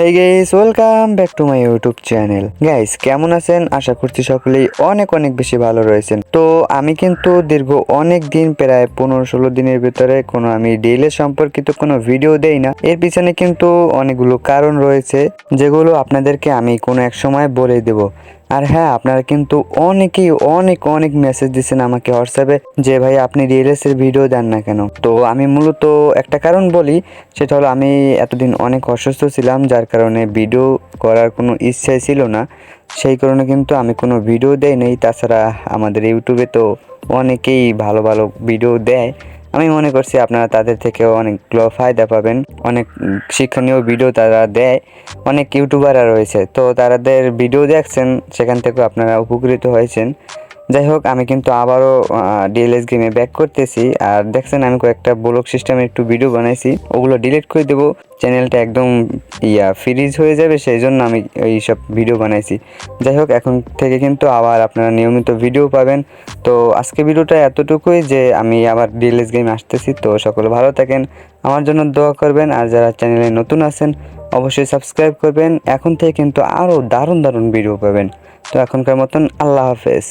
Hey guys welcome back to my YouTube channel guys কেমন আছেন? আশা করছি সকলেই অনেক অনেক বেশি ভালো রয়েছেন। তো আমি কিন্তু দীর্ঘ অনেক দিন, প্রায় পনেরো, ষোলো দিনের ভিতরে কোনো আমি ডেইলে সম্পর্কিত কোনো ভিডিও দেই না। এর পিছনে কিন্তু অনেকগুলো কারণ রয়েছে, যেগুলো আপনাদেরকে আমি কোনো এক সময় বলে দেব। আর হ্যাঁ আপনারা কিন্তু অনেকেই অনেক অনেক মেসেজ দিচ্ছেন আমাকে হোয়াটসঅ্যাপে যে, ভাই, আপনি রিয়েলএস এর ভিডিও দেন না কেন? তো আমি মূলত একটা কারণ বলি, সেটা হলো আমি এতদিন অনেক অসুস্থ ছিলাম, যার কারণে ভিডিও করার কোনো ইচ্ছাই ছিল না। সেই কারণে কিন্তু আমি কোনো ভিডিও দেই নেই। তাছাড়া আমাদের ইউটিউবে তো অনেকেই ভালো ভালো ভিডিও দেয়। আমি মনে করছি আপনারা তাদের থেকেও অনেকগুলো ফায়দা পাবেন। অনেক শিক্ষণীয় ভিডিও তারা দেয়। অনেক ইউটিউবাররা রয়েছে। তো তাদের ভিডিও দেখছেন, সেখান থেকেও আপনারা উপকৃত হয়েছেন। যাই হোক আমি কিন্তু আবারও ডিএলএস গেমে ব্যাক করতেছি। আর দেখছেন, আমি কয়েকটা ব্লক সিস্টেমে একটু ভিডিও বানাইছি। ওগুলো ডিলিট করে দেবো। চ্যানেলটা একদম, ইয়া ফ্রিজ হয়ে যাবে সেই জন্য আমি এই সব ভিডিও বানাইছি। যাই হোক এখন থেকে কিন্তু আবার আপনারা নিয়মিত ভিডিও পাবেন। তো আজকে ভিডিওটা এতটুকুই যে, আমি আবার ডিএলএস গেমে আসতেছি। তো সকলে ভালো থাকেন। আমার জন্য দোয়া করবেন। আর যারা চ্যানেলে নতুন আছেন, অবশ্যই সাবস্ক্রাইব করবেন। এখন থেকে কিন্তু আরও দারুণ দারুণ ভিডিও পাবেন। তো এখনকার মতন আল্লাহ হাফেজ।